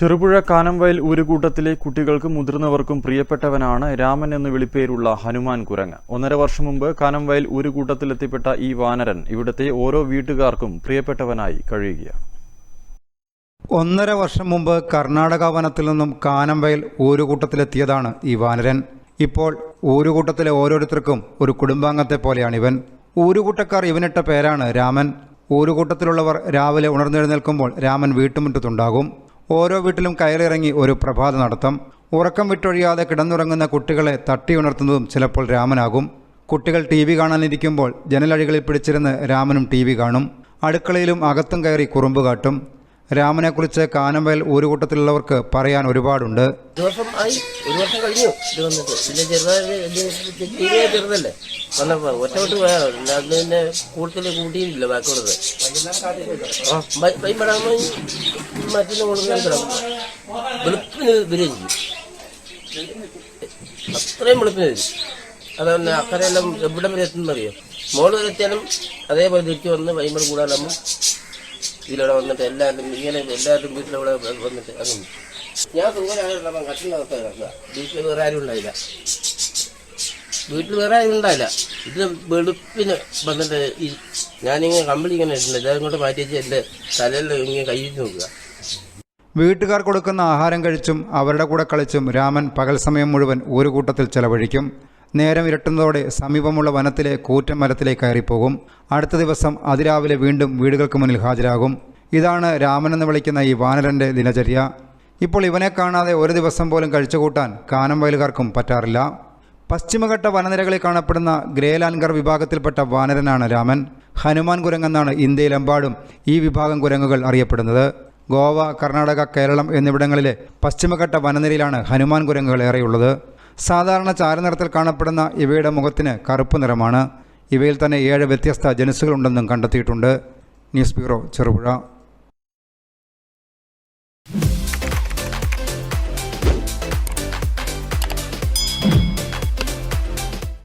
ചെറുപുഴ കാനംവയൽ ഊരുകൂട്ടത്തിലെ കുട്ടികൾക്കും മുതിർന്നവർക്കും പ്രിയപ്പെട്ടവനാണ് രാമൻ എന്ന് വിളിപ്പേരുള്ള ഹനുമാൻ കുരങ്ങ്. ഒന്നര വർഷം മുമ്പ് കാനംവയൽ ഊരുകൂട്ടത്തിലെത്തിപ്പെട്ട ഈ വാനരൻ ഇവിടുത്തെ ഓരോ വീട്ടുകാർക്കും പ്രിയപ്പെട്ടവനായി കഴിയുകയാണ്. ഒന്നര വർഷം മുമ്പ് കർണാടക വനത്തിൽ നിന്നും കാനംവയൽ ഊരുകൂട്ടത്തിലെത്തിയതാണ് ഈ വാനരൻ. ഇപ്പോൾ ഊരുകൂട്ടത്തിലെ ഓരോരുത്തർക്കും ഒരു കുടുംബാംഗത്തെ പോലെയാണ് ഇവൻ. ഊരുകൂട്ടക്കാർ ഇവനിട്ട പേരാണ് രാമൻ. ഊരുകൂട്ടത്തിലുള്ളവർ രാവിലെ ഉണർന്നെഴുന്നേൽക്കുമ്പോൾ രാമൻ വീട്ടുമുറ്റത്തുണ്ടാകും. ഓരോ വീട്ടിലും കയറിറങ്ങി ഒരു പ്രഭാത നടത്തം. ഉറക്കം വിട്ടൊഴിയാതെ കിടന്നുറങ്ങുന്ന കുട്ടികളെ തട്ടിയുണർത്തുന്നതും ചിലപ്പോൾ രാമനാകും. കുട്ടികൾ ടി വി കാണാനിരിക്കുമ്പോൾ ജനലഴികളിൽ പിടിച്ചിരുന്ന് രാമനും ടി വി കാണും. അടുക്കളയിലും അകത്തും കയറി കുറുമ്പ് കാട്ടും. രാമനെക്കുറിച്ച് കാനംവയൽ ഊരുകൂട്ടത്തിലുള്ളവർക്ക് പറയാൻ ഒരുപാടുണ്ട്. ഒരു ആയി ഒരു വർഷം വന്നപ്പോൾ പിന്നെ അത്രയും വെളുപ്പിന് വരും അതുപോലെ അക്കരെല്ലാം എവിടെ വരെ എത്തുന്നറിയോ? മോൾ വരെ എത്തിയാലും അതേപോലെ തിരിച്ചു വന്ന് വൈകുന്നേരം കൂടാനാകുമ്പോൾ ഇതിലൂടെ വന്നിട്ട് എല്ലാവരും ഇങ്ങനെ എല്ലാവരും വീട്ടിലൂടെ വന്നിട്ട് അങ്ങനെ ഞാൻ സുഖമായിട്ടുള്ള കട്ടിനകത്ത് കിടക്കുക. വീട്ടിൽ വേറെ ആരും ഉണ്ടായില്ല. വീട്ടിൽ വേറെ ആരും ഉണ്ടായില്ല. ഇത് വെളുപ്പിന് വന്നിട്ട് ഈ ഞാനിങ്ങനെ കമ്പിളി ഇങ്ങനെ ഇട്ടില്ല കൊണ്ട് മാറ്റി വെച്ച് എന്റെ തലയിൽ ഇങ്ങനെ കൈയ്യിൽ നോക്കുക. വീട്ടുകാർ കൊടുക്കുന്ന ആഹാരം കഴിച്ചും അവരുടെ കൂടെ കളിച്ചും രാമൻ പകൽ സമയം മുഴുവൻ ഒരു കൂട്ടത്തിൽ ചെലവഴിക്കും. നേരം ഇരട്ടുന്നതോടെ സമീപമുള്ള വനത്തിലെ കൂറ്റൻ മരത്തിലേക്ക് കയറിപ്പോകും. അടുത്ത ദിവസം അതിരാവിലെ വീണ്ടും വീടുകൾക്ക് മുന്നിൽ ഹാജരാകും. ഇതാണ് രാമൻ എന്ന് വിളിക്കുന്ന ഈ വാനരന്റെ ദിനചര്യ. ഇപ്പോൾ ഇവനെ കാണാതെ ഒരു ദിവസം പോലും കഴിച്ചുകൂട്ടാൻ കാനം വയലുകാർക്കും പറ്റാറില്ല. പശ്ചിമഘട്ട വനനിരകളിൽ കാണപ്പെടുന്ന ഗ്രേലാൻഗർ വിഭാഗത്തിൽപ്പെട്ട വാനരനാണ് രാമൻ. ഹനുമാൻ കുരങ്ങെന്നാണ് ഇന്ത്യയിലെമ്പാടും ഈ വിഭാഗം കുരങ്ങുകൾ അറിയപ്പെടുന്നത്. ഗോവ കർണാടക കേരളം എന്നിവിടങ്ങളിലെ പശ്ചിമഘട്ട വനനിരയിലാണ് ഹനുമാൻ കുരങ്ങുകൾ ഏറെയുള്ളത്. സാധാരണ ചാരനിറത്തിൽ കാണപ്പെടുന്ന ഇവയുടെ മുഖത്തിന് കറുപ്പ് നിറമാണ്. ഇവയിൽ തന്നെ ഏഴ് വ്യത്യസ്ത ജനുസുകളുണ്ടെന്നും കണ്ടെത്തിയിട്ടുണ്ട്. News bureau Cherupuzha.